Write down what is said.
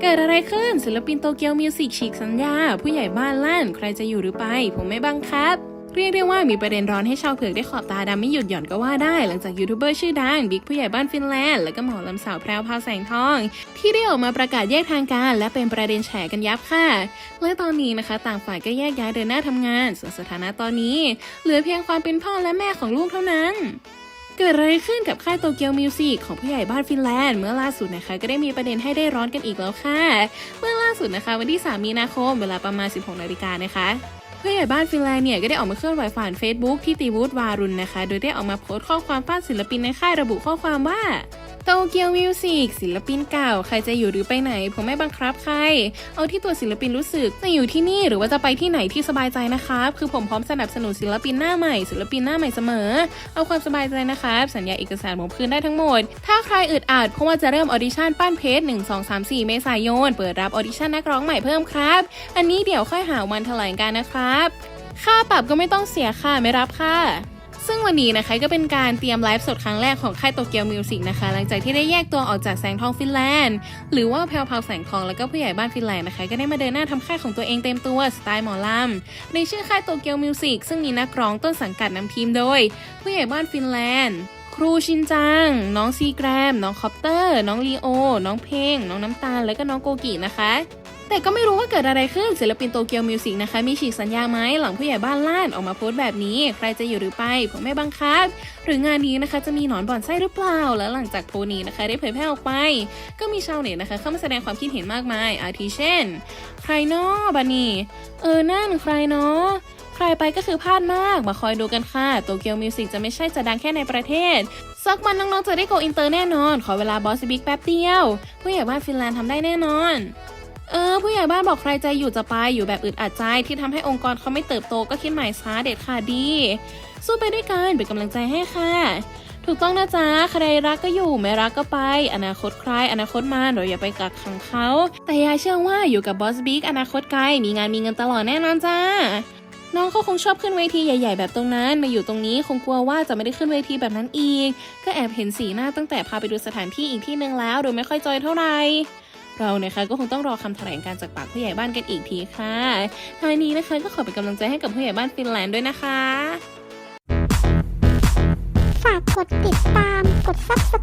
เกิดอะไรขึ้นศิลปินโตเกียวมิวสิกฉีกสัญญา ผู้ใหญ่บ้านลั่น ใครจะอยู่หรือไป ผมไม่บังคับ เรียกได้ว่ามีประเด็นร้อนให้ชาวเผือกได้ขอบตาดำไม่หยุดหย่อนก็ว่าได้ หลังจากยูทูบเบอร์ชื่อดังบิ๊กผู้ใหญ่บ้านฟินแลนด์และก็หมอลำสาวแพรวพราวแสงทอง ที่ได้ออกมาประกาศแยกทางการ และเป็นประเด็นแฉกันยับค่ะ และตอนนี้นะคะ ต่างฝ่ายก็แยกย้ายเดินหน้าทำงาน ส่วนสถานะตอนนี้ เหลือเพียงความเป็นพ่อและแม่ของลูกเท่านั้น เกิดอะไรขึ้นกับค่ายโตเกียวมิวสิกของผู้ใหญ่บ้านฟินแลนด์ เมื่อล่าสุดนะคะ ก็ได้มีประเด็นให้ได้ร้อนกันอีกแล้วค่ะ เมื่อล่าสุดนะคะ วันที่ 3 มีนาคม เวลาประมาณ 16นาฬิกานะคะผู้ใหญ่บ้านฟินแลนด์เนี่ยก็ได้ออกมาเคลื่อนไหวผ่าน Facebook ที่ตีวูดวารุณนะคะ โดยได้ออกมาโพสต์ข้อความฟาดศิลปินในค่ายระบุข้อความว่า ตเกียวมิวสิกศิลปินเก่า ใครจะอยู่หรือไปไหน ผมไม่บังคับใคร เอาที่ตัวศิลปินรู้สึกจะอยู่ที่นี่หรือว่าจะไปที่ไหนที่สบายใจนะครับ คือผมพร้อมสนับสนุนศิลปินหน้าใหม่ ศิลปินหน้าใหม่เสมอ เอาความสบายใจนะครับ สัญญาเอกสารผมคืนได้ทั้งหมด ถ้าใครอึดอัดเพราะว่าจะเริ่มออดิชั่นปั้นเพจ1 2 3 4 เมษายน เปิดรับออดิชั่นนักร้องใหม่เพิ่มครับ อันนี้เดี๋ยวค่อยหาวันแถลงการนะครับ ค่าปรับก็ไม่ต้องเสียค่ะไม่รับค่ะ ซึ่งวันนี้นะคะก็เป็นการเตรียมไลฟ์สดครั้งแรกของค่ายโตเกียวมิวสิกนะคะ หลังจากที่ได้แยกตัวออกจากแสงทองฟินแลนด์ หรือว่าแพลวพาวแสงทองแล้วก็ผู้ใหญ่บ้านฟินแลนด์นะคะ ก็ได้มาเดินหน้าทำค่ายของตัวเองเต็มตัวสไตล์หมอลำในชื่อค่ายโตเกียวมิวสิกซึ่งมีนักร้องต้นสังกัดนำทีมโดย ผู้ใหญ่บ้านฟินแลนด์ครูชินจัง น้องซีแกรม น้องคอปเตอร์ น้องลีโอ น้องเพลง น้องน้ำตาล และก็น้องโกกินะคะ แต่ก็ไม่รู้ว่าเกิดอะไรขึ้นศิลปินโตเกียวมิวสิกนะคะ มีฉีกสัญญาไหมหลังผู้ใหญ่บ้านล้านออกมาโพสต์แบบนี้ ใครจะอยู่หรือไป ผมไม่บังคับ หรืองานนี้นะคะจะมีหนอนบ่อนไส้หรือเปล่า แล้วหลังจากโพสต์นี้นะคะ ได้เผยแพร่ออกไป ก็มีชาวเน็ตนะคะ เข้ามาแสดงความคิดเห็นมากมาย อาทิเช่น ใครเนาะบันนี่เออนั่นใครเนาะใครไปก็คือพลาดมาก มาคอยดูกันค่ะ โตเกียวมิวสิกจะไม่ใช่จะดังแค่ในประเทศ สักวันน้องๆจะได้โกอินเตอร์แน่นอน ขอเวลาบอสบิ๊กแป๊บเดียว ผู้ใหญ่บ้านฟินแลนด์ทำได้แน่นอน เออผู้ใหญ่บ้านบอกใครใจอยู่จะไปอยู่แบบอึดอัดใจที่ทำให้องค์กรเขาไม่เติบโตก็คิดใหม่ช้าเด็ดขาดดี สู้ไปด้วยกันเป็นกำลังใจให้ค่ะ ถูกต้องนะจ๊ะใครรักก็อยู่ไม่รักก็ไป อนาคตใครอนาคตมันเราอย่าไปกักขังเขาแต่ยายเชื่อว่าอยู่กับบอสบิ๊กอนาคตไกลมีงานมีเงินตลอดแน่นอนจ้าน้องเขาคงชอบขึ้นเวทีใหญ่ๆ แบบตรงนั้น มาอยู่ตรงนี้คงกลัวว่าจะไม่ได้ขึ้นเวทีแบบนั้นอีก ก็แอบเห็นสีหน้าตั้งแต่พาไปดูสถานที่อีกที่หนึ่งแล้ว โดยไม่ค่อยจอยเท่าไหร่ เราเนี่ยค่ะก็คงต้องรอคำแถลงการจากปากผู้ใหญ่บ้านกันอีกทีค่ะท้ายนี้นะคะก็ขอเป็นกำลังใจให้กับผู้ใหญ่บ้านฟินแลนด์ด้วยนะคะ ฝากกดติดตาม กด subscribe